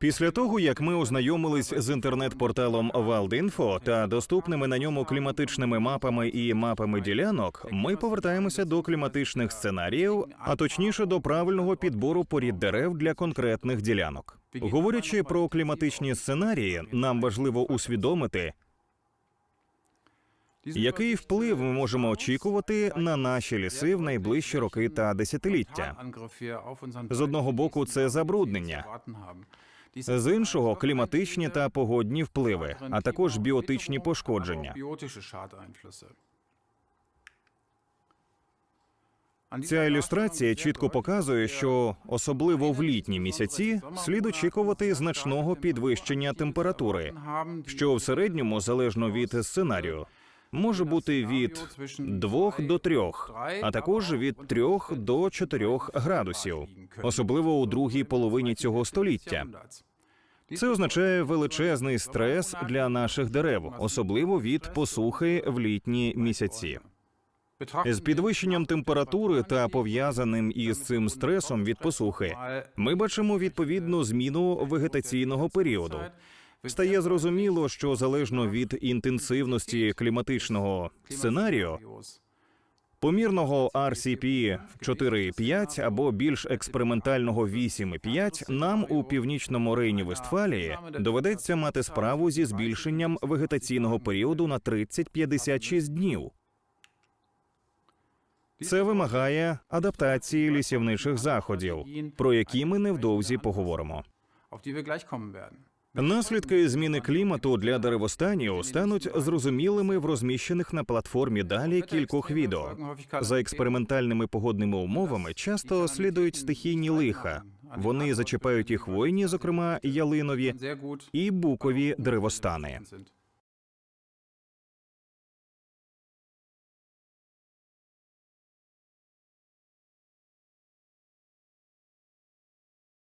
Після того, як ми ознайомились з інтернет-порталом Валдінфо та доступними на ньому кліматичними мапами і мапами ділянок, ми повертаємося до кліматичних сценаріїв, а точніше до правильного підбору порід дерев для конкретних ділянок. Говорячи про кліматичні сценарії, нам важливо усвідомити, який вплив ми можемо очікувати на наші ліси в найближчі роки та десятиліття. З одного боку, це забруднення, з іншого кліматичні та погодні впливи, а також біотичні пошкодження. Ця ілюстрація чітко показує, що особливо в літні місяці слід очікувати значного підвищення температури, що в середньому залежно від сценарію. Може бути від 2 до 3, а також від 3 до 4 градусів, особливо у другій половині цього століття. Це означає величезний стрес для наших дерев, особливо від посухи в літні місяці. З підвищенням температури та пов'язаним із цим стресом від посухи ми бачимо відповідну зміну вегетаційного періоду. Стає зрозуміло, що залежно від інтенсивності кліматичного сценарію, помірного RCP 4,5 або більш експериментального 8,5, нам у північному рейні Вестфалії доведеться мати справу зі збільшенням вегетаційного періоду на 30-56 днів. Це вимагає адаптації лісівничих заходів, про які ми невдовзі поговоримо. Наслідки зміни клімату для деревостанів стануть зрозумілими в розміщених на платформі далі кількох відео. За експериментальними погодними умовами часто слідують стихійні лиха. Вони зачіпають і хвойні, зокрема ялинові, і букові деревостани.